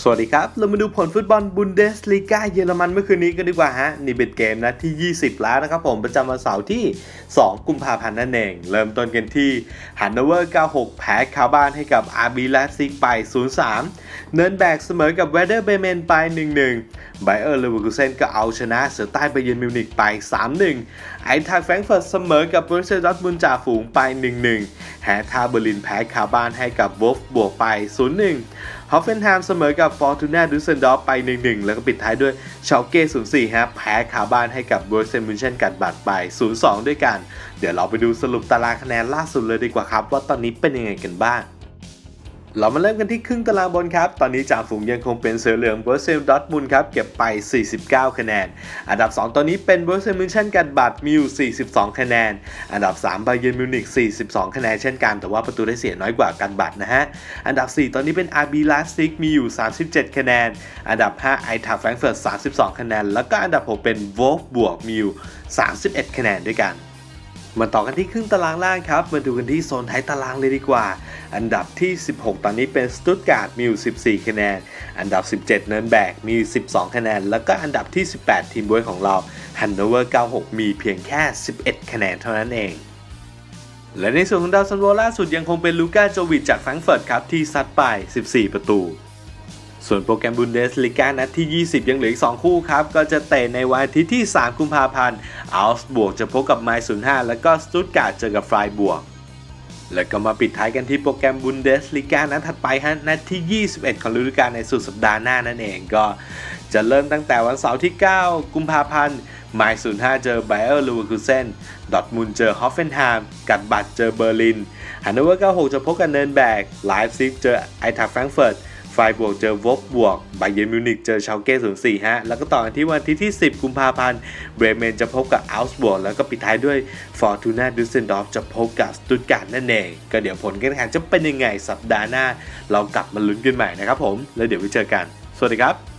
สวัสดีครับ เรามาดูผลฟุตบอลบุนเดสลีกาเยอรมันเมื่อคืนนี้กันดีกว่าฮะ นี่เป็นเกมนัดที่ 20 แล้วนะครับผมประจำวันเสาร์ที่ 2 กุมภาพันธ์นั่นเอง เริ่มต้นกันที่ฮันโนเวอร์ 96 แพ้คาบ้านให้กับอาร์บีลาซิกไป 0-3 เนินแบกเสมอกับเวเดอร์เบเมนไป 1-1 ไบเออร์เลเวอร์คูเซนก็เอาชนะเสือใต้ไปเยือนมิวนิกไป 3-1 ไอทาแฟรงเฟิร์ตเสมอกับบรูเซลดอทมุนจ่าฝูงไป 1-1 แฮท่าเบอร์ลินแพ้คาบ้านให้กับวอฟบวกไป 0-1ฮอฟเฟนไฮม์เสมอกับฟอร์ตูน่าดูเซนดอฟไป 1-1 แล้วก็ปิดท้ายด้วยชาลเก้ 04 ฮะแพ้คาบ้านให้กับเบอร์เซนมุนเชนกัดบัตรไป 0-2 ด้วยกัน เดี๋ยวเราไปดูสรุปตารางคะแนนล่าสุดเลยดีกว่าครับ ว่าตอนนี้เป็นยังไงกันบ้าง เรามาเริ่มกันที่ครึ่งตารางบนครับ ตอนนี้จ่าฝูงยังคงเป็นเสือเหลืองเบอร์เซลดอทมุนครับ เก็บไป 49 คะแนน อันดับ 2 ตอนนี้เป็นเบอร์เซลมินเชนกันบัตมิว 42 คะแนน อันดับ3บาเยนมิวนิก42 คะแนนเช่นกัน แต่ว่าประตูได้เสียน้อยกว่ากันบัตนะฮะ อันดับ 4 ตอนนี้เป็น RB l a s t i c มีอยู่ 37 คะแนน อันดับ5 i t a แฟรงเฟิร์ต32 คะแนน แล้วก็อันดับ 6 เป็น Wolf บวกมีอยู่31 คะแนนด้วยกัน มาต่อกันที่ครึ่งตารางล่างครับ มาดูกันที่โซนท้ายตารางเลยดีกว่า อันดับที่ 16 ตอนนี้เป็นสตุตการ์ดมีอยู่14 คะแนน อันดับ 17 เนินแบกมี 12 คะแนน แล้วก็อันดับที่ 18 ทีมบวยของเราฮันโนเวอร์ 96 มีเพียงแค่ 11 คะแนนเท่านั้นเองและในส่วนของดาวซันโวล่าสุดยังคงเป็นลูก้าโจวิชจากแฟรงก์เฟิร์ตครับที่ซัดไป 14 ประตู ส่วนโปรแกรมบุนเดสลีกานัดที่ 20 ยังเหลืออีก 2 คู่ครับ ก็จะเตะในวันอาทิตย์ที่ 3 กุมภาพันธ์อัลส์บวกจะพบกับไมซ์05แล้วก็สตุตการ์ดเจอกับฟรายบวกแล้วก็มาปิดท้ายกันที่โปรแกรมบุนเดสลีกานัดถัดไปฮะนัดที่ 21 ของฤดูกาลในสุดสัปดาห์หน้านั่นเองก็จะเริ่มตั้งแต่วันเสาร์ที่ 9 กุมภาพันธ์ไมซ์05เจอไบเออร์ลูเวอร์คูเซนดอทมุนเจอฮอฟเฟนไฮม์กัดบัตเจอเบอร์ลินฮันโนเวอร์96จะพบกับเนินแบกไลฟ์ซิกเจอไอทักแฟรงเฟิร์ต ไฟบวกเจอวอฟบวกไบเยนมิวนิกเจอชาลเก้สูงสี่ฮะ แล้วก็ต่อกันที่วันที่ที่ 10 กุมภาพันธ์ เบรเมนจะพบกับอัลส์บวกแล้วก็ปิดท้ายด้วยฟอร์ตูน่าดูเซนดอฟจะพบกับสตุตการ์ดนั่นเอง ก็เดี๋ยวผลการแข่งขันจะเป็นยังไงสัปดาห์หน้า เรากลับมาลุ้นกันใหม่นะครับผม แล้วเดี๋ยวไปเจอกัน สวัสดีครับ